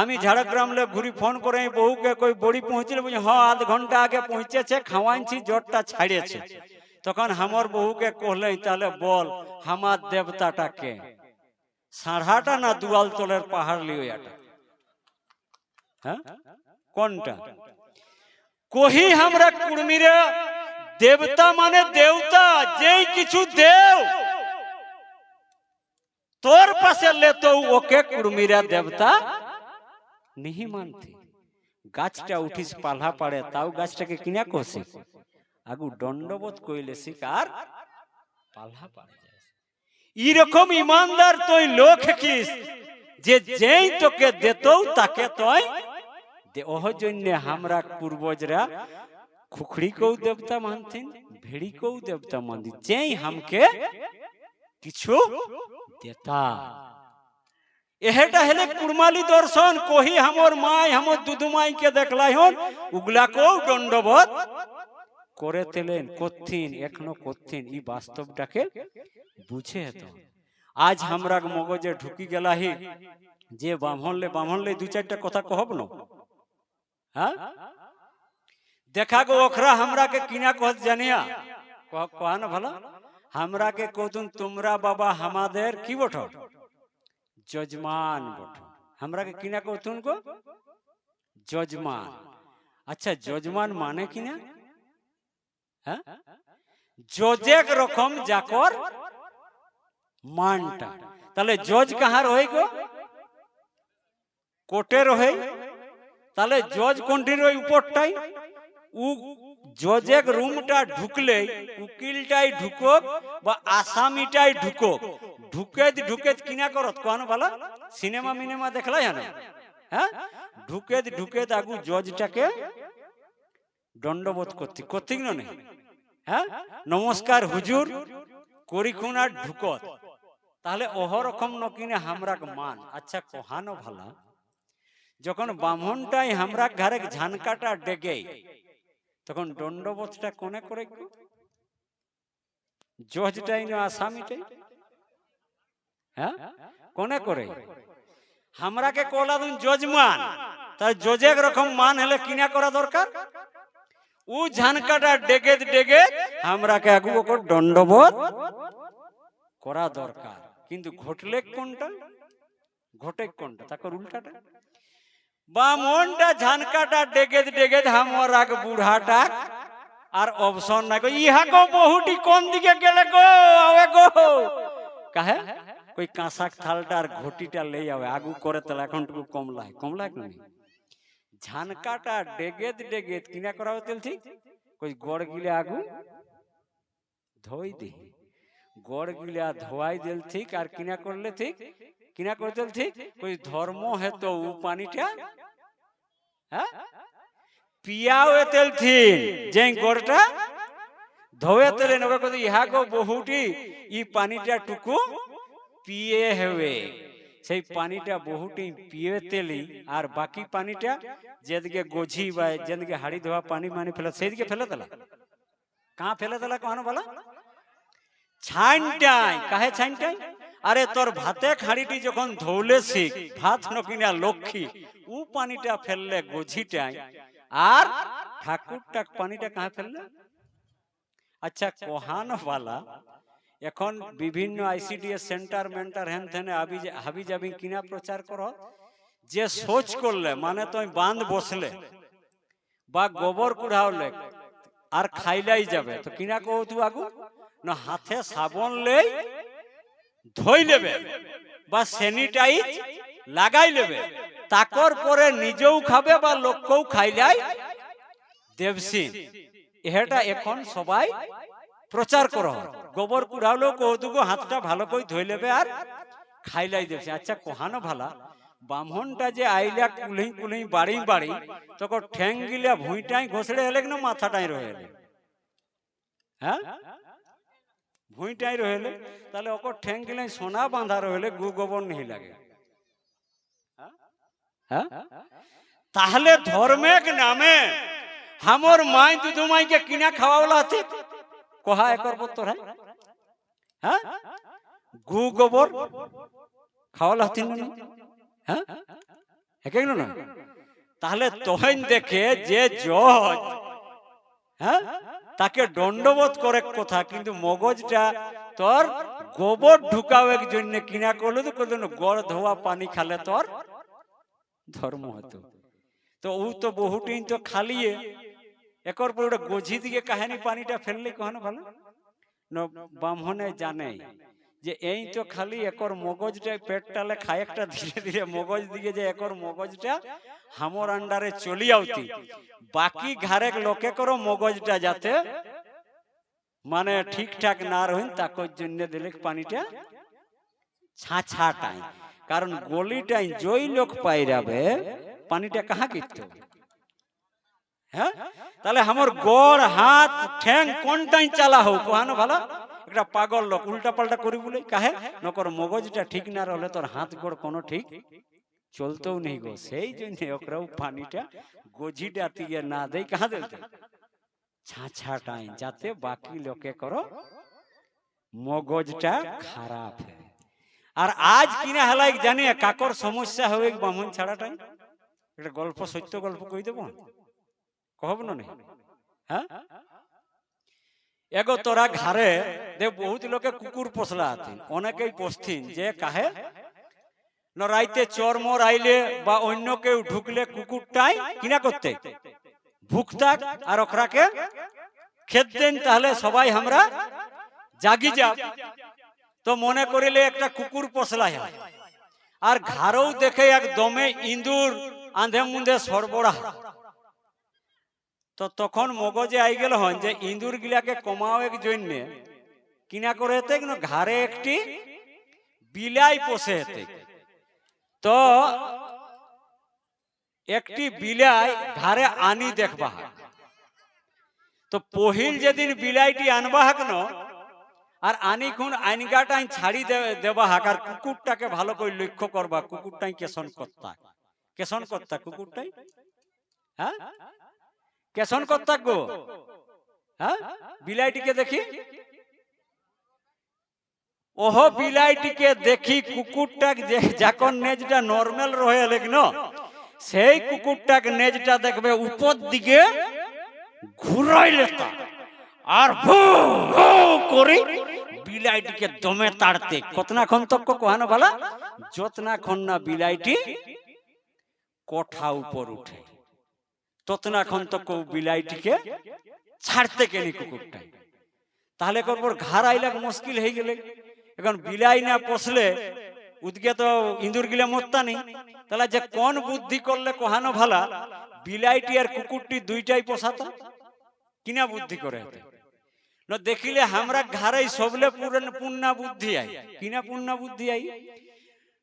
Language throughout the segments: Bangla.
আমি ঝাড়গ্রাম লে ঘুরি ফোন করে বউকে কই বড়ি পৌঁছলে বুঝি হ্যাঁ আধ ঘণ্টা আগে পৌঁছেছে, খাওয়াইছি, জ্বরটা ছাড়িয়েছে। তখন আমার বউকে কহলে তাহলে বল আমার দেবতাটাকে সাড়াটা না দুয়াল তলের পাহাড় লিওয়াটা হ্যাঁ? কোনটা? কহি আমরা কুর্মীরে, দেবতা মানে দেবতা যেই কিছু দেও, তোর পাশে লেতো ওকে কুর্মীরা দেবতা नहीं मानते গাছটা উঠিস পাল্হা পাড়ে তাও গাছটাকে কিনা কষি আগু দণ্ডবোধ কইলে শিকার পাল্হা পাড়ে যায় এরকম ইমানদার তুই লোক কিস যে যেই তোকে দেতও তাকে তুই দে ওহ জন্য আমরা পূর্বজরা খুখড়িকেও দেবতা মানতেন ভেড়িকেও দেবতা মানতেন যেই হামকে কিছু দেতা এহেটা হেলে কুরমালি দর্শন কহি আমার মাই হামর দুদুমাইকে দেখলাই হন উগলাকেও দণ্ডবোধ করে তেলেন কথিন এখনও কথিন ই বাস্তবটাকে বুঝে এত আজ আমরা মগজে ঢুকি গেলাহি যে ব্রাহ্মণলে ব্রাহ্মণলে দু চারটা কথা কহব না হ্যাঁ দেখা গো ওখরা হামরাকে কিনা কহ জানিয়া কহ না ভালো হামরাকে কতুন তোমরা বাবা আমাদের কি বঠ যজমান বটে আমরা কিনা করতুন গো যজমান আচ্ছা যজমান মানে কিনা হ্যাঁ যজেক রকম জাকর মানটা তাহলে জজ কাহা রহে গো কোটে রহে তাহলে জজ কোনটির ওই উপরটাই উ জজেক রুমটা ঢুকলে উকিলটাই ঢুকোক বা আসামিটাই ঢুকুক ঢুকে ঢুকে কিনা করত? কোন বলা সিনেমা মিনেমা দেখলা না হ্যাঁ ঢুকে ঢুকে আগু জজটাকে দণ্ডবোধ করতে করতে না? হ্যাঁ নমস্কার হুজুর করিখুন আর ঢুকত। তাহলে ওহ রকম নকিনে হামরাক মান। আচ্ছা কোহানো ভালা? যখন বামনটাই আমরা ঘরে ঝানকাটা ডেগে তখন দণ্ডবোধটা কোনে করে জজটাই না আসামিটাই হ্যাঁ? কোনে করে? আমরাকে কোলা দিন জজমান তাই জজেক রকম মান হলে কিনা করা দরকার? ও ঝানকাটা ডেগে ডেগে আমরাকে আগু ওকর দণ্ডবোধ করা দরকার। কিন্তু ঘটলে কোনটা? ঘটে কোনটা? তাকে উল্টাটা। বামনটা ঝানকাটা ডেগে ডেগে আমার আগ বুড়াটা। আর অপশন না গো ইহা গো বহুটি কোন দিকে গেলে গো আবে গো? কাহে? কই কাঁসাক থালটা আর ঘটিটা লই আবে আগু করে তাহলে এখন টুকু কমলাই কমলাই কোন ঝানকাটা ডেগেত ডেগেত কিনা করা হতেল ঠিক? কই গড় গিলে আগু, ধোই দি। গড় গিলা ধোয়াই দিল ঠিক, আর কিনা করলে ঠিক? কিনা করতে ঠিক? কই ধর্ম হেত উ পানিটা হ্যাঁ? পিয়াও এতেল ঠিক যেই গড়টা, ধোয়ে তেলে নবে কই ইহা গো বহুটি, ই পানিটা টুকু পিয়ে হেবে সেই পানিটা বহুটি পিয়ে তেলি আর বাকি পানিটা যেদিকে গোঝি বা যেদিকে হাড়ি ধোয়া পানি মানি ফেলে, সেইদিকে ফেলে দিলা। কাঁ ফেলে দিলা কখনো বলা? ছাইনটাই কাহে ছাইনটাই আরে তোর ভাতে খাড়িটি যখন ধৌলে শিখ, ভাত নকিনা লক্ষ্মী, উ পানিটা ফেললে গোঝিটাই আর ঠাকুরটা পানিটা কাহে ফেললে? আচ্ছা কোহান বালা এখন বিভিন্ন আইসিডিএস সেন্টার মেন্টার হেন থেনে আবি হাবি যাবি কিনা প্রচার কর যে সোচ করলে মানে তুমি বাঁধ বসলে বা গোবর কুড়াওলে আর খাইলাই যাবে তো কিনা কো তুই আগু না হাতে সাবন লেই ধই লেবে বা স্যানিটাইজ লাগাই লেবে তাকর পরে নিজেও খাবে বা লোককেও খাইলাই দেবসিন এটা এখন সবাই প্রচার করো। গোবর কুড়ালেও কৌতুক হাতটা ভালো করে ধুই লেবে আর খাইলাই দেবসিন আচ্ছা কোহানো ভালা বামনটা যে আইলা কুলহি কুলহি বাড়ি বাড়ি তখন ঠ্যাং গিলা ভুঁইটাই ঘষড়ে এলে না মাথাটাই রয়ে এলে। হ্যাঁ? ভুঁইটাই রহেলে তাহলে ওকর ঠ্যাং গিলাই সোনা বাঁধা রহেলে গু গোবর নেই লাগে। হ্যাঁ? তাহলে ধর্মেক নামে, হামর মাই দুধু মাইকে কিনা খাওয়াওলা আছে কহা একর তোরা? হ্যাঁ? গু গোবর? খাওয়ালা হতিন না? হ্যাঁ? একে না? তাহলে তখন দেখে যে জজ। হ্যাঁ? তাকে দণ্ডবোধ করে কথা কিন্তু মগজটা তোর গোবর ঢুকাওয়ার জন্য কিনা করল তো করল না গড় ধোয়া পানি খালে তোর ধর্ম হতো তো ও তো বহুটিন তো খালিয়ে একর পর ওটা গোঝি দিকে কাহানি পানিটা ফেললে কখনো ভালো? ব্রাহ্মণে জানে যে এই তো খালি একর মগজটা পেটটালে খায় একটা ধীরে ধীরে মগজ দিকে যে একর মগজটা হামর আন্ডারে চলি আউতি। বাকি ঘাড়ে লোকে করো মগজটা যাতে। মানে ঠিকঠাক না রহিন তাকর জন্য দিলে পানিটা? ছাছা টাই কারণ গলিটাই জই লোক পাইরাবে পানিটা কাহা কিনতে হ্যাঁ? তাহলে আমার গড়, হাত, ঠ্যাং কোনটাই চালা হোক? কোহানো ভালো? একটা পাগল লোক উল্টা পাল্টা করি বলে, কাহে? নকর মগজটা ঠিক না রহলে তোর হাত গোড় কোনো ঠিক চলতেও নেই গো। সেই জন্য ওকরাও পানিটা গজিটা দিয়ে না দেই, কাহা দিতে ছাছাটাই যাতে বাকি লোকে করো মগজটা খারাপ আর আজ কিনা হেলাই জানি কাকর সমস্যা হবে বামন ছাড়াটাই একটা গল্প, সত্য গল্প কই দেব? কহব না নে? হ্যাঁ? এগো তোরা ঘরে দেখ বহুত লোকে কুকুর পোষলা আছেন অনেকেই পোষথিন যে কাহে ন রাইতে চর্মর আইলে বা অন্য কেউ ঢুকলে কুকুরটাই কিনা করতে। ভুকতাক আর ওখরাকে খেত দেন তাহলে সবাই আমরা জাগি যাব তো মনে করিলে একটা কুকুর পোষলা হয়। আর ঘাড়ও দেখে এক দমে ইঁদুর আন্ধে মুন্ধে সরবরাহ। তো তখন মগজে আই গেল হন যে ইঁদুর গিলাকে কমাও এক জন্য। কিনা করে হেতে ঘাড়ে একটি বিলাই পোষে হেতে তো একটি বিলাই ঘাড়ে আনি দেখবা। তো পহিল যেদিন বিলাইটি আনবা হাক ন আর আনি খুন আইনগাটাই ছাড়ি দেবা হাক আর কুকুরটাকে ভালো করে লক্ষ্য করবা, কুকুরটাই কেশন কর্তা কেশন কর্তা কুকুরটাই? হ্যাঁ? কেশন কর্তা গো হ্যাঁ? বিলাইটিকে দেখি? ওহ, বিলাইটিকে দেখি কুকুরটা যে যখন নেজটা নর্মাল রয়ে লেগন, সেই কুকুরটাক নেজটা দেখবে উপর দিকে ঘুরাইলে তা আর ভু ভু করি বিলাইটিকে দমে তাড়তে। কতনা ক্ষন্তক্য কোহানো বলা যতনা ক্ষণ না বিলাইটি কোঠা উপর উঠে। ততনা ক্ষন্তক্য বিলাইটিকে ছাড়তে কেনি কুকুরটাই। তাহলে করব ঘাড় আইলাক মুশকিল হয়ে গেলে। এখন বিলাই না পোষলে উদকে তো ইঁদুর গিলে মরতা নেই তাহলে যে কোন বুদ্ধি করলে কোহানো ভালা? বিলাইটি আর কুকুরটি দুইটাই পোষাতা? কিনা বুদ্ধি করে না দেখিলে আমরা ঘাড়াই সবলে পুরন পুণ্যা বুদ্ধি আই। কিনা পুণ্যা বুদ্ধি আই?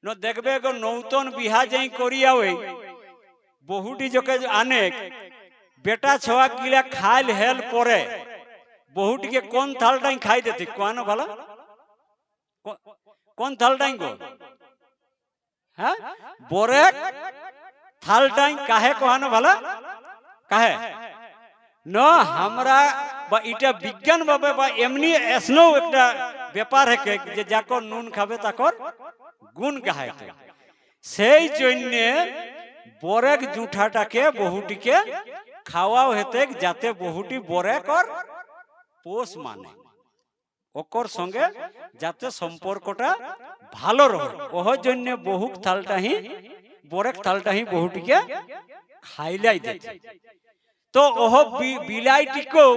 ন দেখবে নৌতন বিহা যাই করিয়া ওই বহুটি যোকে আনে বেটা ছোয়া গিলা খাইল হেল পরে, বহুটিকে কোন থালটাই খাই দেতে কোয়ানো ভালো? কোন থালটাই গো? হ্যাঁ বরে থালটাই কাহে কোহানো ভালো? কাহে? ন আমরা বা এটা বিজ্ঞান ভাবে বা এমনি এসনো একটা ব্যাপার হেকে যে যাকর নুন খাবে তাকর গুণ গাহাইতে সেই জন্য বরেক জুঠাটাকে বহুটিকে খাওয়াও হেতে যাতে বহুটি বরেকর পোষ মানে। ওকর সঙ্গে যাতে সম্পর্কটা ভালো রহে। ওহর জন্য বহুক থালটাহি, বরেক থালটাহি বহুটিকে খাইলাই দিতে তো ওহ বি- বিলাইটিকেও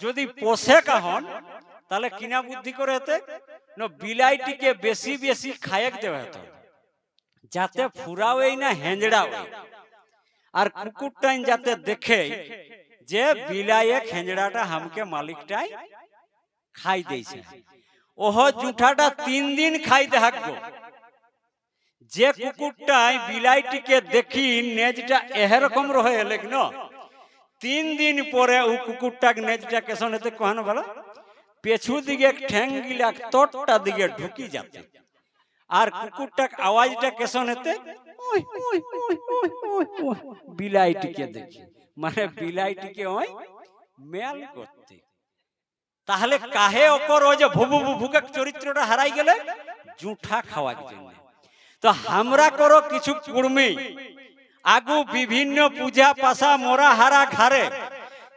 যদি পোষে কাহন, তাহলে কিনা বুদ্ধি করে হেতে বিলাইটিকে বেশি বেশি খায়েক দেওয়া হতো। যাতে ফুরাওই না হেঁজড়াও। আর কুকুরটাই যাতে দেখে যে বিলাইয়ে খেঁজড়াটা হামকে মালিকটাই খাই দিয়েছে। ওহ, জুঠাটা তিন দিন খাইতে হাকবো যে কুকুরটাই বিলাইটিকে দেখি নেজটা এরকম রহে লেগন তিন দিন পরে ও কুকুরটাকে নেজটা কেসন হতে কহানো বলো, পেছু দিকে ঠ্যাং গিলা তটটা দিকে ঢুকি যাতে। আর কুকুরটা আওয়াজটা কেসন হতে বিলাইটিকে দেখি। মানে বিলাইটিকে ওই মেল করতে। তাহলে কাহে অকর ওই যে ভুবু ভুকে চরিত্রটা হারাই গেলে জুঠা খাওয়ার জন্য। তো আমরা করো কিছু কুর্মি। আগু বিভিন্ন পূজা পাশা মোরা হারা ঘারে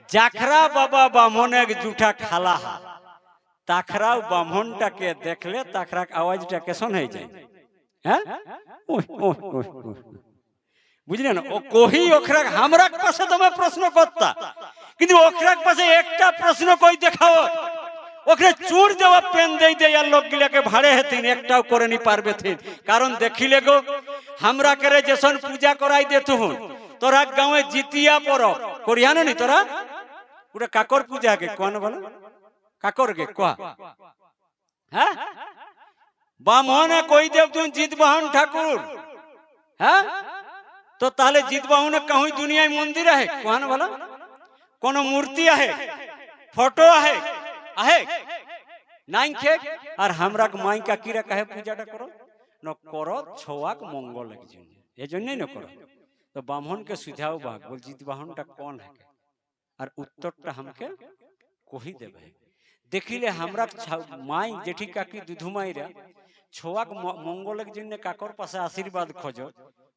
জাখরা বাবা বামনের জুঠা খালা হা তাখরাও বামনটাকে দেখলে তাখরা আওয়াজটা কেসন হয়ে যায়? হ্যাঁ। বুঝলেন? ও কহি ওখরা আমরা পাশে তুমি প্রশ্ন করতা। কিন্তু ওখরা পাশে একটা প্রশ্ন কই দেখাও। ওখানে চুর দেওয়া পেন দেই দেই আর লোকগুলাকে ভাড়ে হেতিন, একটাও করে নি পারবে থিন। কারণ দেখিলে গো আমরা করে যেসন পূজা করাই দে তুহুন তোরা গাঁয়ে জিতিয়া পরব করিয়া নি তোরা? ওটা কাকর পূজা কে কোন বলো? কাকরকে কোয়া। হ্যাঁ? હા কই দেব তুমি জিতবাহন ঠাকুর? হ্যাঁ? তো তাহলে জিতবাহনে কাহুই দুনিয়ায় মন্দির আহে? কোহান বলো। কোন মূর্তি আহে? ফটো আহে? আহে? নাইন খে? আর হামরাক মাইকা কিরা কাহে পূজাটা করো? ন করো ছোয়াক মঙ্গল একজন জন্যই ন করো। তো ব্রাহ্মণকে সুধাও বাহক বল জিতবাহনটা কোন হাকে আর উত্তরটা হামকে কহি দেবে। দেখিলে আমরা মাই জেঠি কাকি দুধুমাইরা, ছোয়াক মঙ্গলের জন্য কাকর পাশে আশীর্বাদ খোঁজ,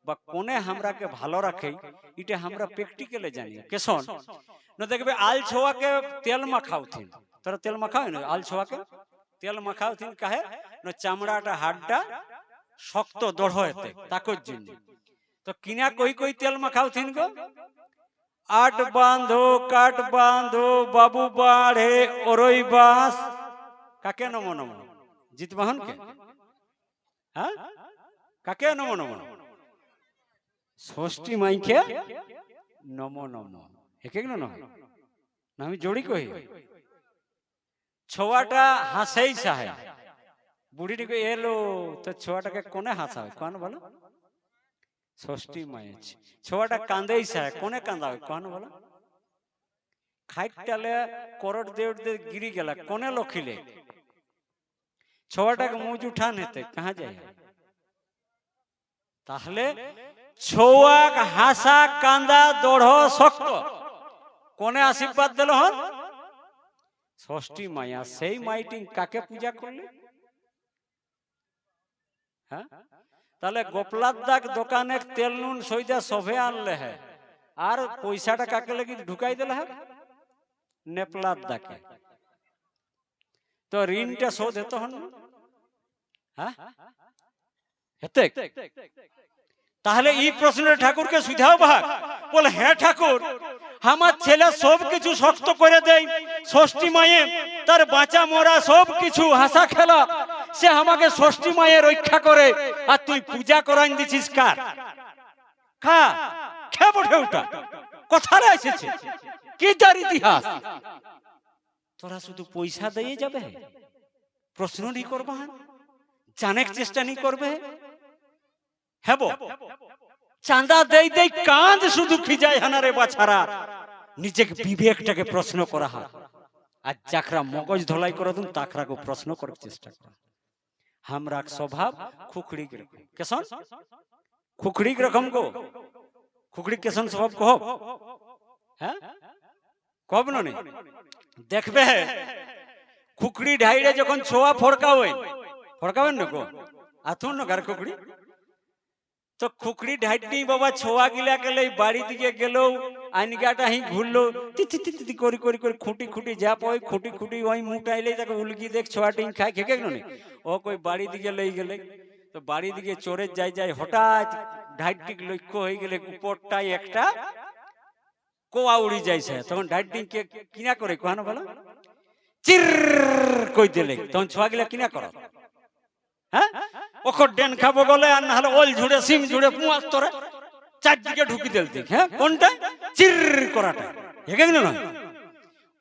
বা কোনে হামরাকে ভালো রাখে এটা আমরা প্র্যাকটিক্যালে জানি। কেসন না দেখবে আল ছোয়াকে তেল মাখাওথিন। তোরা তেল মাখাও না? আল ছোয়াকে তেল মাখাওথিন কাহে? না চামড়াটা হাড়টা শক্ত দঢ় হতে তাকর জন্য। তো কিনা কই কই তেল মাখাওথিন গো? আট বাঁধো কাট বাঁধো বাবু বাড়ে ওরই বাস কাকে নম নম? জিতবাহন কে হ্যাঁ? কাকে নম নম? ষষ্ঠী মাইকে নম নম। একে না নম। না, আমি জড়ি কই? ছোয়াটা হাসেই সাহে। বুড়িটি এলো তো ছোয়াটাকে কোনে হাসাবে? কোন বলো। ষষ্ঠী মায়ের ছোয়াটা কাঁদেই সাহে কোনে কাঁদাবে কোন বলো? খাইটালে করট দে উঠতে গিরি গেলা, কোনে লখিলে? ছোয়াটাকে মুজ উঠান হেতে কাহা যায়? তাহলে ছোয়াক হাসা কান্দা দড় শক্ত, কোনে আশীর্বাদ দিল হন? ষষ্ঠী মায়া, সেই মাইটিং কাকে পূজা করলে হ্যাঁ তাহলে গোপলার দাগ দোকানে তেল নুন সইদা সভে আনলে হ্যাঁ আর পয়সাটা কাকে লাগি ঢুকাই দিলে হ্যাঁ নেপলার দাকে তো ঋণটা শোধ হতো হন? হ্যাঁ? হেতে তাহলে এই প্রশ্নের ঠাকুরকে সুধাও ভাগ। বলে হ্যাঁ ঠাকুর, আমার ছেলে সব কিছু শক্ত করে দেয়, ষষ্ঠী মায়ে তার বাঁচা মরা সব কিছু হাসা খেলা, সে আমাকে ষষ্ঠী মায়ে রক্ষা করে, আর তুই পূজা করাই দিছিস কার? খা, খে বটে ওটা। কোথায় এসেছে। কি তার ইতিহাস? তোরা শুধু পয়সা দিয়ে যাবে? প্রশ্ন নি করবা? জানেক চেষ্টা নি করবে? হেব চাঁদা দেই দেই কাঁদ শুধু খিজায় হানারে বাছারা। নিজেকে বিবেকটাকে প্রশ্ন করা হয়। আর যাকরা মগজ ধলাই করে দিন তাকরাকে প্রশ্ন করার চেষ্টা করা আমরা স্বভাব খুকড়ি কেসন? খুকড়ি রকম গো। খুকড়ি কেসন স্বভাব কহ হ্যাঁ? কব নি দেখবে খুকড়ি ঢাইরে যখন ছোয়া ফড়কাবেন ফড়কাবেন না গো? আথুন না গার খুকড়ি? তো খুকড়ি ঢাইটি বাবা ছোয়া গিলা গেলে বাড়ি দিকে গেল আইনগাটা হি ঘুরলো, তি তি তি তি তি, করি করি, করে, খুঁটি খুঁটি, যা পাই খুঁটি খুঁটি, ওই মুটাইলে তাকে উলকি দেখ ছোয়াটি খায় খেকে নি ও কই বাড়ি দিকে লই গেলে, তো বাড়ি দিকে চোরে যাই যাই হঠাৎ ঢাইটি লক্ষ্য হয়ে গেলে উপরটাই একটা কোয়া উড়ি যাইছে। তখন ঢাইটি কে, কিনা করে, কোহানো বলো চির কই দিলে তখন ছোয়া গিলা কিনা করো? হ্যাঁ? ওখর ডেন খাব গলে আর না হলে ওল ঝুড়ে, সিম ঝুড়ে পুয়াস তোরে চারদিকে ঢুকি দিল দিক হ্যাঁ? কোনটা? চির করাটা। হেগে না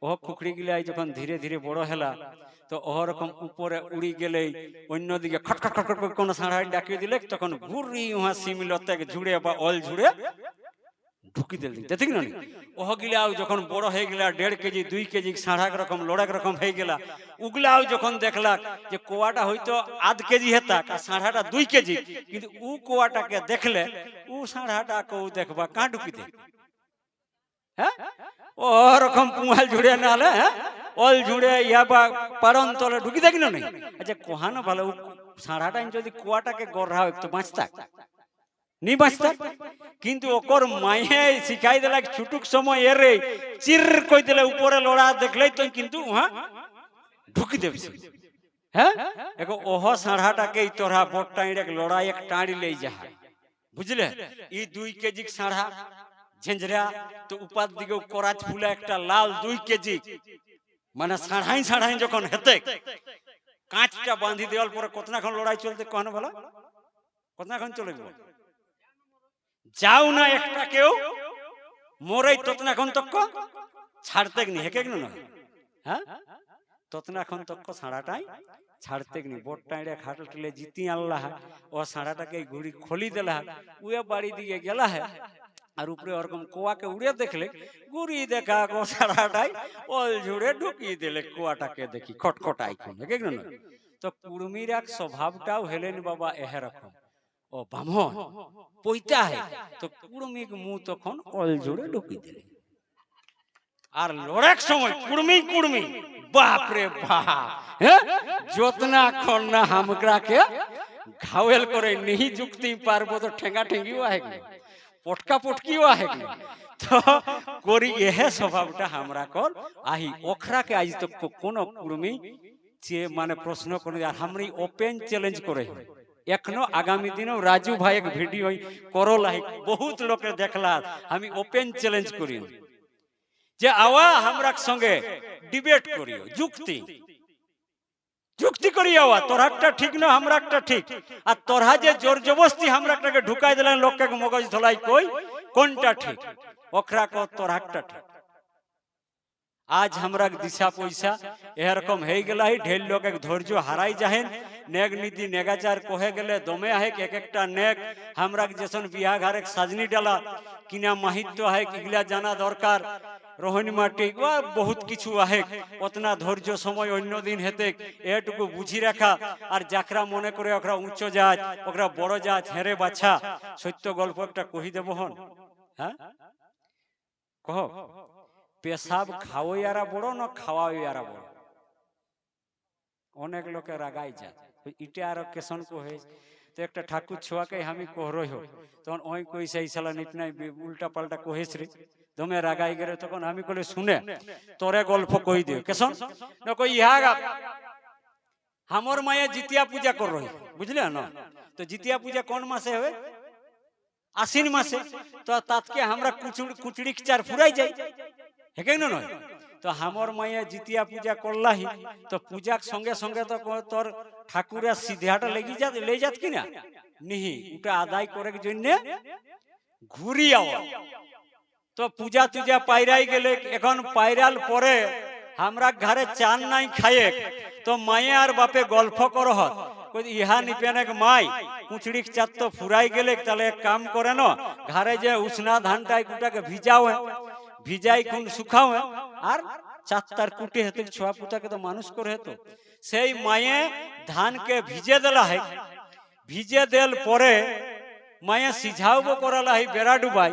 ও খুকড়ি গিলাই যখন ধীরে ধীরে বড় হেলা, তো ওরকম উপরে উড়ি গেলেই অন্যদিকে খট খট খট খট করে কোনো সাড়াই ডাকিয়ে দিলে, তখন ঘুরি উহা সিমিলতে ঝুড়ে বা অল ঝুড়ে ঢুকি দিল দিক দেখি না? ওহ গিলাও যখন বড় হয়ে গেলা, দেড় কেজি, দুই কেজি, সাড়াক রকম, লোড়াক রকম হয়ে গেলা উগলাও যখন দেখলাক যে কোয়াটা হয়তো আধ কেজি হেতাক আর সাড়াটা দুই কেজি, কিন্তু উ কোয়াটাকে দেখলে, উ সাড়াটা কেউ দেখবা, কাঁ ঢুকি দেখ হ্যাঁ? ওরকম পুয়াল ঝুড়ে নালে হ্যাঁ? অল ঝুড়ে ইয়া বা পারন তলে ঢুকি দেখি না আচ্ছা কোহানো ভালো সাড়াটা যদি কুয়াটাকে গড়া একটু বাঁচতাক। নি বাঁচতা কিন্তু ওকর মায়ে শিখাই দিলা ছুটুক সময় এরে চির কই দিলে উপরে লড়া দেখলেই তুই কিন্তু উহা ঢুকি দেবি হ্যাঁ? এগো ওহ সাড়াটাকে তোরা বট টাইড়ে লড়াই এক টাঁড়ি লই যা বুঝলে? ই দুই কেজি সাড়া ঝেঞ্ঝরা তো উপার দিকে করাচ ফুলে একটা লাল দুই কেজি। মানে সাড়াই সাড়াই যখন হেতে কাঁচটা বাঁধি দেওয়ার পরে কতক্ষণ লড়াই চলতে কখন বলো? কতক্ষণ চলে গেল যাও না একটা কেউ। মোরাই ততক্ষণ তক্ক ছাড়তে নি হেকে না হ্যাঁ? ততক্ষণ তক্ক সাড়াটাই ছাড়তে নি। বোটটাইড়ে টিলে জিতি আল্লাহ ও সাড়াটাকে ঘুড়ি খোলি দিলা উয়ে বাড়ি দিকে গেলা হ্যাঁ আর উপরে ওরকম কোয়াকে উড়ে দেখলে গুড়ি দেখা গো সারাটাই ওল ঝুড়ে ঢুকিয়ে দিলে কুয়াটাকে দেখি খটখটাই ঠিক না তো কুড়মির এক স্বভাবটাও হেলেন বাবা এহেরকম ও বামন পইতা হে তো কুড়মিক মুখ তখন অল জুড়ে ঢুকিয়ে দিলে। আর লড়াক সময় কুড়মি কুড়মি। বাপ। রে বাপ যতনা খন্না হামকরাকে ঘাওয়েল করে নেহি যুক্তি পারব তো ঠেঙ্গা ঠেঙ্গিও আহে পটকা পটকিও আহে তো করি এহে স্বভাবটা আমরা কর। আহি ওখরাকে আজ তো কোন কুর্মি যে মানে প্রশ্ন করে আর হামরি ওপেন চ্যালেঞ্জ করে। এখনও আগামী দিনেও রাজু ভাই এক ভিডিও করল আহি বহুত লোকে দেখলা আমি ওপেন চ্যালেঞ্জ করি। যে আওয়া আমরা সঙ্গে ডিবেট করিও, যুক্তি। যুক্তি করি আওয়া তোর একটা ঠিক না আমরা একটা ঠিক। আর তোরহা যে জোর জবস্তি আমরা একটাকে ঢুকাই দিলেন, লোককে মগজ ধলাই কই, কোনটা ঠিক? ওখরা কো তোর একটা ঠিক। আজ আমরা দিশা পয়সা। এরকম হয়ে গেল ঢের লোক এক ধৈর্য হারাই যাহেন। নেগ নীতি নেগাচার কহে গেলে দমে আহে এক একটা নেগ আমরা যেসন বিয়া ঘরে সাজনি ডালা, কিনা মাহিত্য আহে এগুলা জানা দরকার। রোহিণী মাটি বা বহুত কিছু আহেক। অতনা ধৈর্য সময় অন্য দিন হেতে এটুকু বুঝি রাখা। আর যাকরা মনে করে ওকরা উচ্চ জাত, ওকরা বড় জাত, হেরে বাছা। সত্য গল্প একটা কহি দেব হন। হ্যাঁ? কহ। পেশাব খাওয়াইয়ারা বড় না আর বড়। অনেক লোকে রাগাই যা ইটা আর কেশন কহে তো একটা ঠাকুর ছোয়াকে আমি কোহরই হো তখন ওই কইছে এই সালা নিট নাই উল্টা পাল্টা কহেছ রে। দমে রাগাই গেলে তখন আমি কলে শুনে, তোরে গল্প কই দিও। কেশন, না কই, ইহা আমার মায়ে জিতিয়া পূজা কর রই বুঝলে না? তো জিতিয়া পূজা কোন মাসে হবে? আশ্বিন মাসে। তো তাতকে আমরা কুচুড়ি কুচড়িকচার ফুরাই যাই। হেকে নয়। তো হামর মাইয়া জিতিয়া পূজা করলাহি, তো পূজার সঙ্গে সঙ্গে তো তোর ঠাকুরের সিধাটা লেগে যাত, লে যাত কিনা নিহি ওটা আদায় করার জন্য ঘুরি আওয়া। তো পূজা তুজা পাইরাই গেলে, এখন পাইরাল পরে আমরা ঘরে চান নাই খায়ে তো মায়ে আর বাপে গল্প করহ কই, ইহা নিপেনেক মাই কুচড়ি চাত তো ফুরাই গেলে তাহলে কাম করে ন ঘরে যে উষ্ণা ধানটাই কুটাকে ভিজাও ভিজাই কোন শুকাও আর চাত্তার কুটে হেতু ছোয়া পুতাকে তো মানুষ করে হেতু। সেই মায়ে ধানকে ভিজে দেলা হয় ভিজে দেল পরে মায়ে সিঝাওবো করালা হয় বেড়া ডুবাই।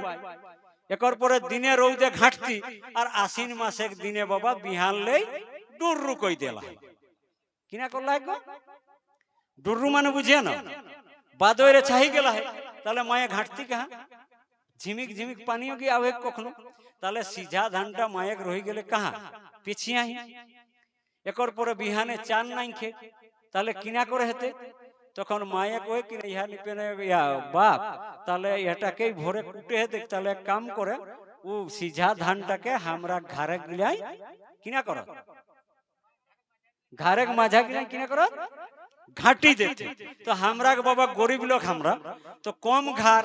একর পরে দিনে রৌদে ঘাটতি। আর আশ্বিন মাসে দিনে বাবা বিহান লেই ডুররু কই দেলা হয় কিনা করলা গো? ডুররু মানে বুঝিয়ে না বাদরে ছাই গেলা হয় তাহলে মায়ে ঘাটতি কাহা? ঝিমিক ঝিমিক পানিও কি আবে কখনো? তাহলে সিঝা ধানটা মায়েক রহি গেলে কাহা? পিছিয়ে আহি একর পরে বিহানে চান নাই খে। তাহলে কিনা করে হেতে? তখন মায়ে কয়ে কি ইহা নিপেনে বাপ, তাহলে এটাকেই ভরে কুটে হেতে, তাহলে কাম করে, ও সিঝা ধানটাকে আমরা ঘরে গিলাই কিনা করো। ঘরে মাঝা গিলাই কিনা করো। ঘাটি দিতে তো। আমরা বাবা গরিব লোক আমরা তো কম ঘর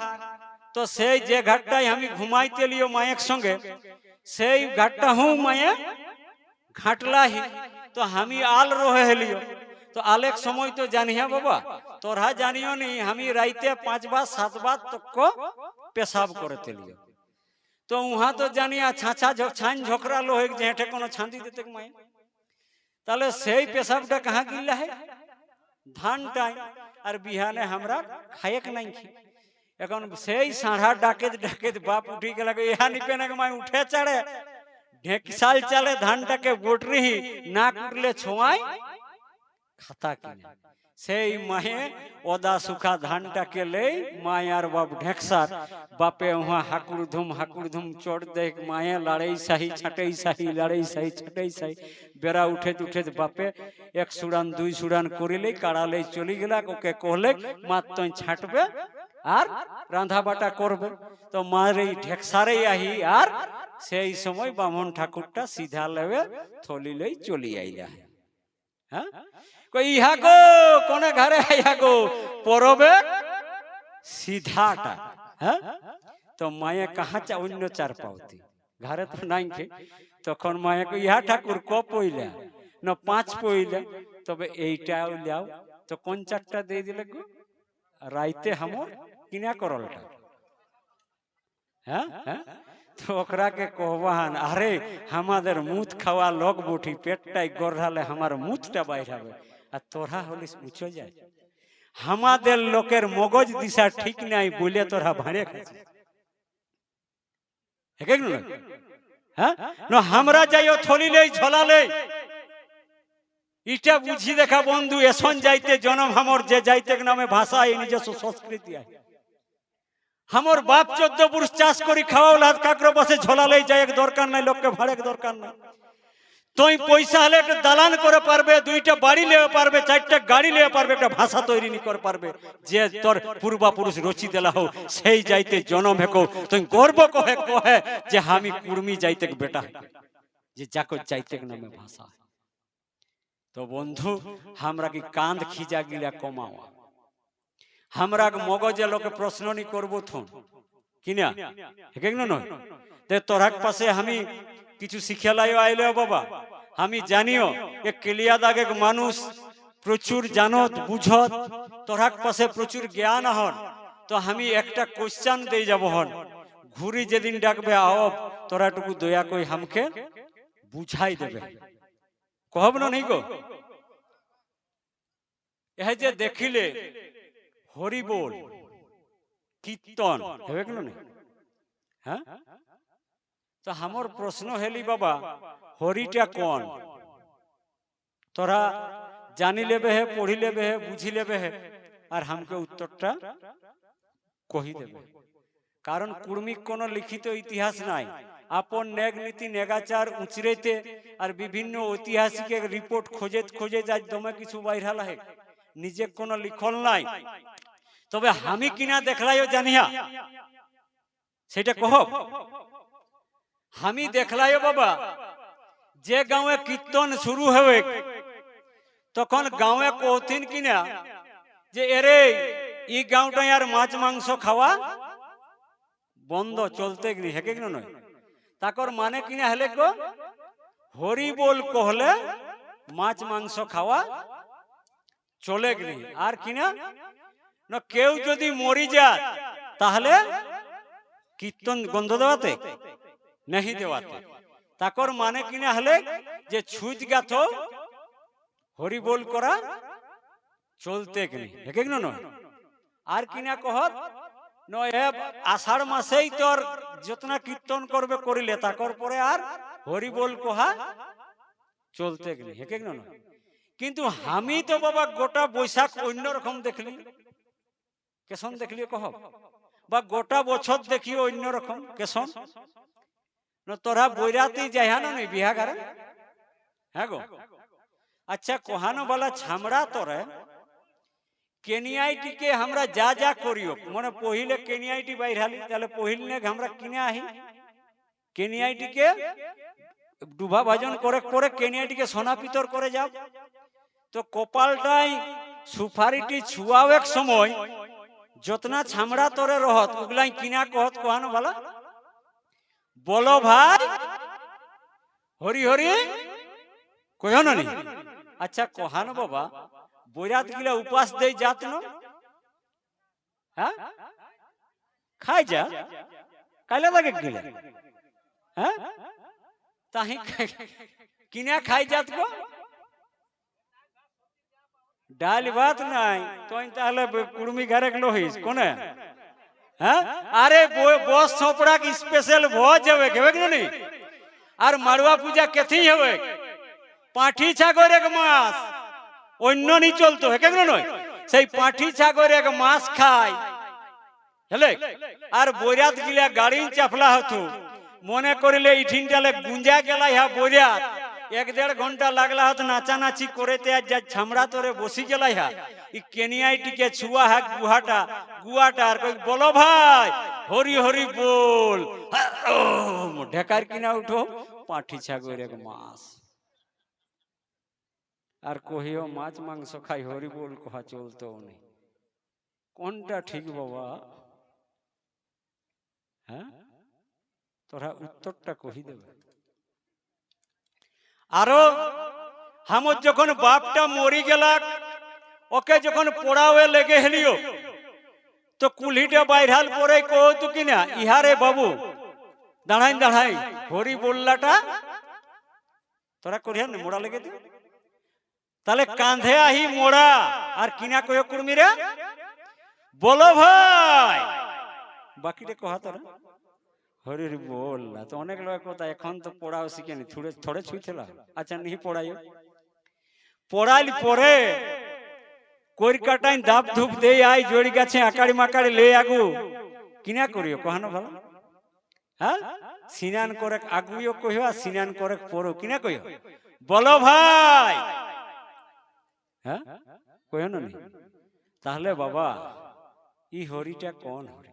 তো সেই যে ঘাটটাই আমি ঘুমাইতে লিও মায়ের সঙ্গে, সেই ঘাটটা হুঁ মায়ে ঘাটলাহি তো আমি আল রহে হেলিও তো আলেক সময় তো জানিয়া বাবা, তোরা জানিও নি, আমি রাইতে পাঁচ বার সাত তক পেশাব করে তেলিও তো উহা তো জানিয়া ছাঁচা ঝ- ছান ঝোকরা লোহে যেহেটে কোনো ছাঁদি দিতে মায়ে। তাহলে সেই পেশাবটা কাহা গিল্লা है ধানটাই আর বিহানে আমরা খায়েক নাই খি। এখন সেই সাঁড়া ডাকেত ডাকেত বাপ উঠি গেল ইহা নিপে না মাই উঠে চড়ে। ঢেকসাল চালে ধানটাকে গোটরিহি না কুটলে ছোঁয়াই খাতা কিনে। সেই মায়ে ওদা সুখা ধানটাকে লেই মায়ার বাপ ঢেকসার। বাপে উহা হাকুর ধুম হাকুর ধুম চড় দেখ মায়ে লড়াই সাহি ছাটাই সাহি লড়াই সাহি ছাটাই সাহি। বেড়া উঠে উঠে বাপে এক সুড়ান দুই সুড়ান করিলে কাড়ালে চলি গেলা ওকে কহলে মাত্র ছাটবে আর রাঁধা বাটা করবে। তো মার এই ঢেকসারে আহি আর সেই সময় বামন ঠাকুরটা সিধা লেবে থলি লই চলি আইলা। হ্যাঁ? কই, ইহা গো, কোনে ঘরে ইহা গো, পরবে সিধাটা। হ্যাঁ? তো মায়ে কাহা চা, অন্য চার পাওতি ঘরে তো নাই তখন মায়ে কই, ইহা ঠাকুর ক পইলা? না, পাঁচ পইলা। তবে এইটাও লাও তো কোন চারটা দিয়ে দিলে গো? রাইতে হামর কিনা করলটা হ্যাঁ হ্যাঁ তো ওকরাকে কহবাহান আরে আমাদের মুত খাওয়া লোক বুঠি পেটটাই গড়ালে আমার মুতটা বাইর হবে আর তোরা হলিস উঁচো যায় আমাদের লোকের মগজ দিশা ঠিক নাই বলে তোরা ভাঁড়ে খাচ্ছে হ্যাঁ আমরা যাই থলিলেই ঝলালেই ইটা বুঝি দেখা বন্ধু, এসন যাইতে জনম, হামর যে যাইতে নামে ভাষা, এই নিজস্ব সংস্কৃতি আমার বাপ চোদ্দ পুরুষ চাষ করি খাওয়াও লাত কাকর বসে, ঝোলালেই যায় এক দরকার নাই, লোককে ভাড়ে দরকার নাই। তুই পয়সা হলে একটা দালান করে পারবে, দুইটা বাড়ি লেবে পারবে, চারটা গাড়ি লেবে পারবে, একটা ভাষা তৈরি নি করে পারবে। যে তোর পূর্বাপুরুষ রচি দেলা হোক সেই যাইতে জনম হেকো তুই গর্ব কহে কহে যে আমি কুর্মি যাইতে বেটা, যে যাকো যাইতে নামে ভাষা। তো বন্ধু আমরা কি কাঁদ খিজা গিলা কমাওয়া? আমরা মগজে লোকে প্রশ্ন নি? করব থন কিনা নয়? তে তোরাক পাশে আমি কিছু শিখালাইও আইলে বাবা, আমি জানিও, এ কেলিয়া দাগে মানুষ প্রচুর জানত, বুঝত তোরাক পাশে প্রচুর জ্ঞান হন তো আমি একটা কোশ্চান দিয়ে যাব হন। ঘুরি যেদিন ডাকবে আওব তোরাটুকু দয়া কই হামকে বুঝাই দেবে। কহব না নেই গো। এ যে দেখিলে হরি বল কীর্তন হবে কেন না হ্যাঁ? তো আমার প্রশ্ন হেলি বাবা হরিটা কোন? তোরা জানি লেবে হে পড়ি লেবে হে বুঝি লেবে হে আর হামকে উত্তরটা কহি দেবে। কারণ কুর্মিক কোন লিখিত ইতিহাস নাই। আপন নেগ নীতি নেগাচার উচরেতে আর বিভিন্ন ঐতিহাসিকের রিপোর্ট খোঁজে খোঁজে যায় দমে কিছু বাইরাল হে নিজে কোনো লিখন নাই। তবে আমি কিনা দেখলাইও জানিয়া। সেটা কহ। আমি দেখলাইও বাবা, যে গাঁয়ে কীর্তন শুরু হবে তখন গাঁয়ে কৌথিন কিনা যে এরে, ই গাঁওটাই আর মাছ, মাংস খাওয়া বন্ধ, চলতে গেলি হেকে নয়। তাকর মানে কিনা হেলে গো? হরি বল কহলে মাছ মাংস খাওয়া চলে গেলি। আর কিনা? না কেউ যদি মরি যায় তাহলে কীর্তন গন্ধ দেওয়াতে নেহি দেওয়াতে। তাকর মানে কিনা হলে যে ছুঁচ গাথ হরি বল করা চলতে কিনি হেকে কিনা নয়? আর কিনা কহত? নয় আষাঢ় মাসেই তোর যতনা কীর্তন করবে, করিলে তাকর পরে আর হরি বল কহা চলতে গেলে। হেকে নয় কিন্তু আমি তো বাবা গোটা বৈশাখ অন্য রকম দেখলি। কেসন দেখলি কহ? বা গোটা বছর দেখি অন্য রকম। কেসন না, তোরা বৈরাতি যাইহানো নি বিহাগারে? হ্যাঁ গো। আচ্ছা কোহানো বলা ছামড়া তোরে কেনিয়াইটিকে আমরা যা যা করিও মানে পহিলে কেনিয়াইটি বাইরালি তাহলে পহিলনে আমরা কিনে আহি। কেনিয়াইটিকে ডুবা ভাজন করে করে কেনিয়াটিকে সোনা পিতর করে যাও। তো কপালটাই সুপারিটি ছুয়াও এক সময়, যতনা ছামড়া তরে রহত, ওগুলাই কিনা কহত, কোহানো বলা বলো ভাই, হরি হরি কহন নি? আচ্ছা কহানো বাবা বৈরাত গিলা উপাস দেই যাত ন হ্যাঁ খাই যা কাইলা লাগে গিলা হ্যাঁ তাহি কিনা খাই যাত গো ডাল ভাত নাই তুই তাহলে কুড়মি ঘরে লোহিস কোনে হ্যাঁ আরে বস ছোপড়া কি স্পেশাল ভোজ হবে কেবে কি নি আর মারুয়া পূজা কেথি হবে পাঠি ছাগর এক মাস অন্য নি চলতো কেন নয়? সেই পাঠি ছাগর এক মাছ খায়। হেলে? আর বৈরাত গিলা গাড়ি চাপলা হতো। মনে করিলে ইঠিন ডালে গুঞ্জা গেলা ইহা বৈরাত। এক দেড় ঘণ্টা লাগলা হতো, নাচানাচি করেতে আর যা ছামড়া তোরে বসি গেলা ইহা। ই কেনিয়াই টিকে ছুয়া হাক গুহাটা, গুয়াটা, আর কই, বলো ভাই, হরি হরি বল। ঢেকার কিনা উঠো, পাঠি ছাগর এক মাছ। আর কহিও মাছ মাংস খাই হরি বল কহা চলতো নেই কোনটা ঠিক বাবা? হ্যাঁ? তোরা উত্তরটা কহি দেবে। আরও হামর যখন বাপটা মরি গেল ওকে যখন পোড়াওয়ে লেগে হেলিও তো কুলিটা বাইরাল পরে কহতু কিনা ইহারে বাবু দাঁড়াই দাঁড়াই হরি বললাটা তোরা করিয়া মোড়া লেগে দিও তাহলে কাঁধে আহি মোড়া। আর কিনা কয় কুর্মিরা বলো ভাই। বাকিটা কহা তোরা? হরির বল না, তো অনেক লোক কথা, এখন তো পড়াও শিখেনি, থোড়ে থোড়ে ছুঁছিল আচ্ছা নিহি পড়াইও। পড়াইল পরে কইর কাটাইন দাপ ধূপ দেই আই জড়ি গাছে আকাড়ি মাকাড়ি লে আগু। কিনা করিও কহানো ভালো? হ্যাঁ? সিনান করে আগুইও কহিও, আর সিনান করে পড়ো কিনা কইও? বলো ভাই। হ্যাঁ কইও না নি? তাহলে বাবা ই হরিটা কোন হরি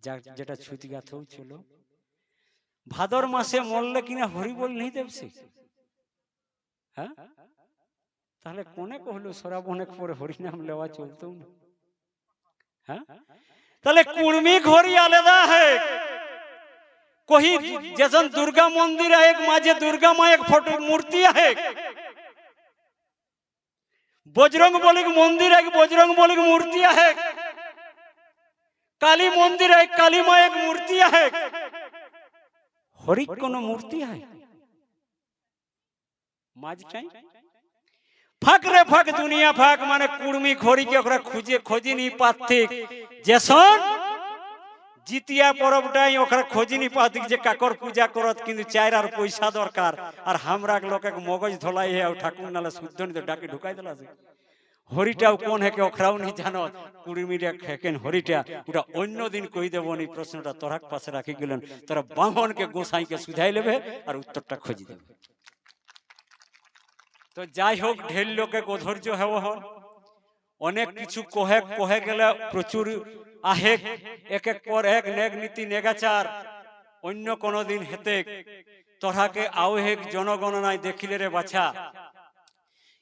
যা যেটা ছুতি গাথও ছিল ভাদর মাসে মরলে কিনা হরি বল নেই দেবসি হ্যাঁ তাহলে কোনে কহলো সরাবনে পরে হরি নাম লেওয়া চলতো না হ্যাঁ তাহলে কুর্মি ঘড়ি আলাদা है कोई जैसन दुर्गा मंदिर है एक माजे दुर्गा माँ एक फोटो मूर्ति है बजरंग बली के मंदिर है बजरंग बली की मूर्ति है काली मंदिर है काली माँ एक मूर्ति है हरि कोनो मूर्ति है माज टाइम ফাঁক রে ফাঁক দুনিয়া ফাঁক মানে কুর্মি খড়িকে ওরা খুঁজে খোঁজি নি পাত্তিক যেসন জিতিয়া পরবটাই ওখানে খোঁজি নি পাত্তিক যে কাকর পূজা করত, কিন্তু চাইর আর পয়সা দরকার। আর হামরা লোক মগজ ধলাই হে ঠাকুর নালে শুদ্ধ নি তো ডাকি ঢুকাই দিলা আছে। হরিটাও কোন হেকে ওখরাও নি জানো কুড়িমিটা হেকেন হরিটা, ওটা অন্য দিন কই দেব নি? প্রশ্নটা তোরাক পাশে রাখি গেলেন। তোরা বাহনকে গোসাইকে সুঝাই নেবে আর উত্তরটা খুঁজি দেবে। তো যাই হোক, ঢের লোকে গোধৈর্য হেব হন। অনেক কিছু কহে কহে গেলে প্রচুর আহেক এক এক পর এক নেগ নীতি নেগাচার অন্য কোন দিন হেতে তোহাকে আও হেক জনগণনায় দেখিলে রে বাছা।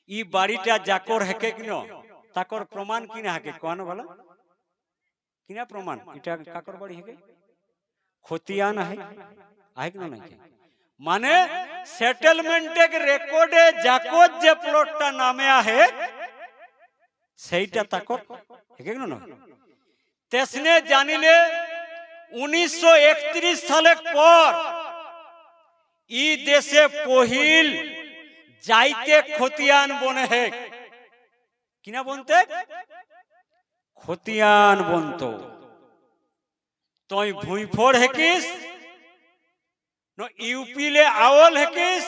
ই বাড়িটা জাকর হেকে কিন তাকর প্রমাণ কিনা হাকে? কোন ভালো? কিনা প্রমাণ? এটা কাকর বাড়ি হেকে? খতিয়ান আহে আহে কিনা নাকি মানে সেটেলমেন্টে রেকর্ডে জাকর যে প্লটটা নামে আহে, সেইটা তাকর হেকে কিনা না? তেসনে জানিলে উনিশশো সালের পর ই দেশে পহিল যাইতে খতিয়ান বনে হে। কিনা বনতে? খতিয়ান বনত। তুই ভুঁই ফোড় হেকিস, ন ইউপিলে আওল হেকিস